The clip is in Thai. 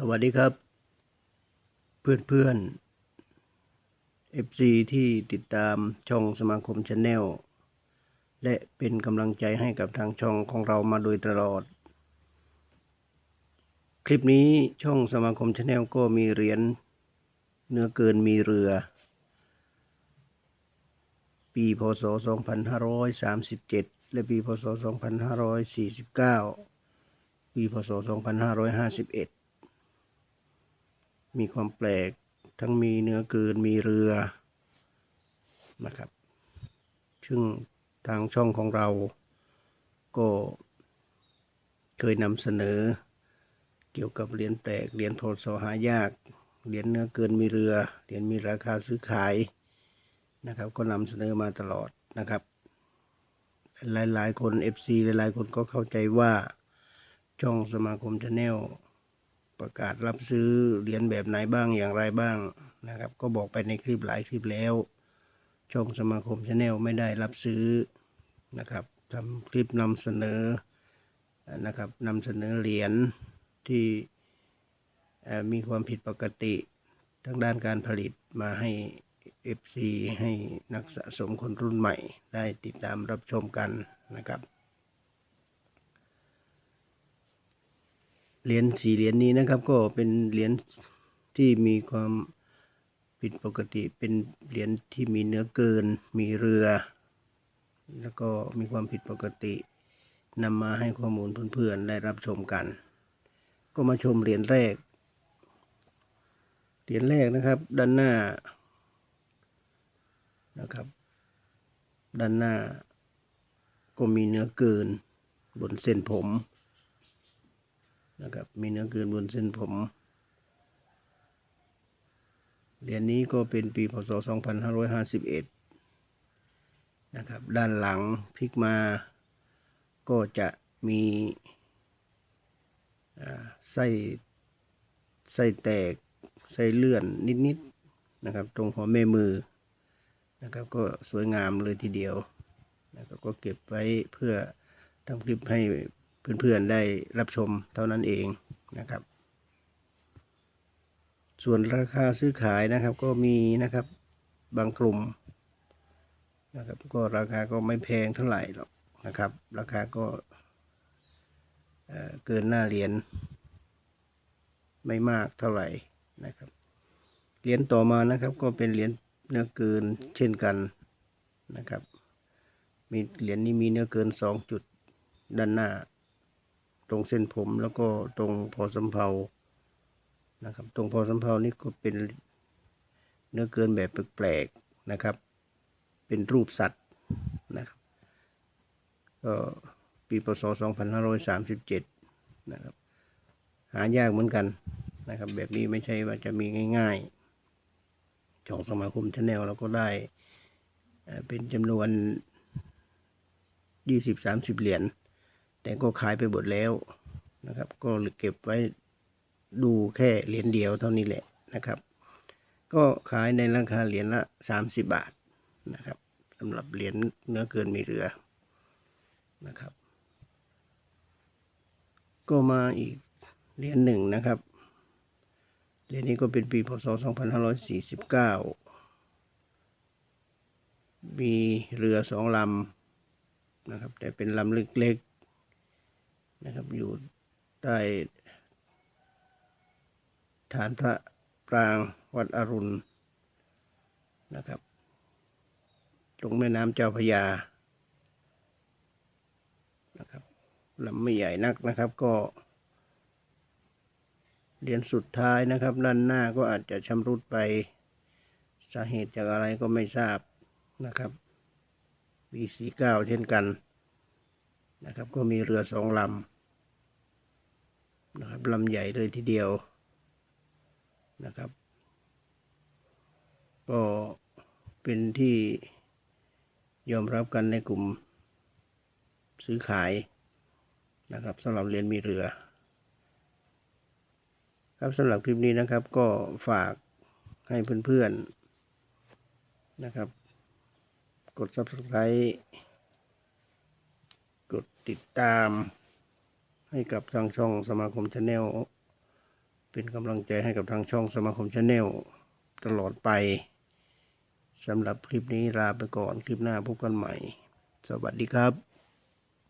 สวัสดีครับ เพื่อนเพื่อนๆ FC ที่ติดตามช่องสมาคมชาแนลและเป็นกำลังใจให้กับทางช่องของเรามาโดยตลอด คลิปนี้ช่องสมาคมชาแนลก็มีเหรียญเนื้อเกินมีเรือ ปีพศ 2537 และปีพศ 2549 ปีพศ 2551 มีความแปลก ทั้งมีเนื้อเกินมีเรือนะครับ ซึ่งทางช่องของเราก็เคยนำเสนอเกี่ยวกับเหรียญแปลกเหรียญพศหายากเหรียญเนื้อเกินมีเรือเหรียญมีราคาซื้อขายนะครับ ก็นำเสนอมาตลอดนะครับ หลายๆ คน FC หลายๆ คนก็เข้าใจว่าช่องสมาคมชาแนล ประกาศรับซื้อเหรียญแบบไหนบ้างอย่างไรบ้างนะครับ ก็บอกไปในคลิปหลายคลิปแล้ว ช่องสมาคมชาแนลไม่ได้รับซื้อนะครับทำคลิปนำเสนอนะครับนำเสนอเหรียญที่มีความผิดปกติทางด้านการผลิตมาให้ FC ให้นักสะสมคนรุ่นใหม่ ได้ติดตามรับชมกันนะครับ เหรียญสี่เหรียญนี้นะครับ ก็เป็นเหรียญที่มีความผิดปกติเป็นเหรียญที่มีเนื้อเกิน มีเรือ แล้วก็มีความผิดปกตินำมาให้ข้อมูลเพื่อนๆได้รับชมกัน ก็มาชมเหรียญแรกเหรียญแรกนะครับ ด้านหน้านะครับ ด้านหน้าก็มีเนื้อเกินบนเส้นผม นะครับ มีเนื้อเกินบนเส้นผม เหรียญนี้ก็เป็นปีพศ 2551 นะครับ ด้านหลังพลิกมาก็จะมีไส้ไส้แตกไส้เลื่อนนิดๆนะครับ ตรงหัวแม่มือนะครับ ก็สวยงามเลยทีเดียวนะครับก็เก็บไว้เพื่อทำคลิปให้ เพื่อนๆได้รับชมเท่านั้นเองนะครับ ส่วนราคาซื้อขายนะครับก็มีนะครับบางกลุ่มนะครับก็ราคาก็ไม่แพงเท่าไหร่หรอกนะครับ ราคาก็เอ่อเกินหน้าเหรียญไม่มากเท่าไหร่นะครับเหรียญต่อมานะครับก็เป็นเหรียญเนื้อเกินเช่นกันนะครับ มีเหรียญนี้มีเนื้อเกินสองจุดด้านหน้า ตรงเส้นผมแล้วก็ตรงพอสำเพานะครับ ตรงพอสำเพานี่ก็เป็นเนื้อเกินแบบแปลกๆนะครับ เป็นรูปสัตว์นะครับก็ปีพศ 2537 นะครับ หายากเหมือนกันนะครับ แบบนี้ไม่ใช่ว่าจะมีง่ายๆช่องสมาคมชาแนลเราก็ได้เอ่อเป็นจำนวน 20-30 เหรียญ แต่ก็ขายไปหมดแล้วนะครับ ก็เก็บไว้ดูแค่เหรียญเดียวเท่านี้แหละนะครับ ก็ขายในราคาเหรียญละสามสิบบาทนะครับสำหรับเหรียญเนื้อเกินมีเรือนะครับ ก็มาอีกเหรียญหนึ่งนะครับเหรียญนี้ก็เป็นปีพศ 2549 มีเรือสองลำนะครับ แต่เป็นลำเล็กๆ นะครับ อยู่ใต้ฐานพระปรางวัดอรุณนะครับ ตรงแม่น้ำเจ้าพยานะครับลำไม่ใหญ่นักนะครับ ก็เหรียญสุดท้ายนะครับ ด้านหน้าก็อาจจะชำรุดไปสาเหตุจากอะไรก็ไม่ทราบนะครับปีสี่เก้าเช่นกัน นะครับ ก็มีเรือสองลำนะครับลำใหญ่เลยทีเดียวนะครับ ก็เป็นที่ยอมรับกันในกลุ่มซื้อขายนะครับสำหรับเรียญมีเรือ ครับสำหรับคลิปนี้นะครับ ก็ฝากให้เพื่อนๆนะครับ กด subscribe กดติดตาม ให้กับทางช่องสมาคมชาแนลเป็นกำลังใจให้กับทางช่องสมาคมชาแนลตลอดไปสำหรับคลิปนี้ลาไปก่อนคลิปหน้าพบกันใหม่ สวัสดีครับ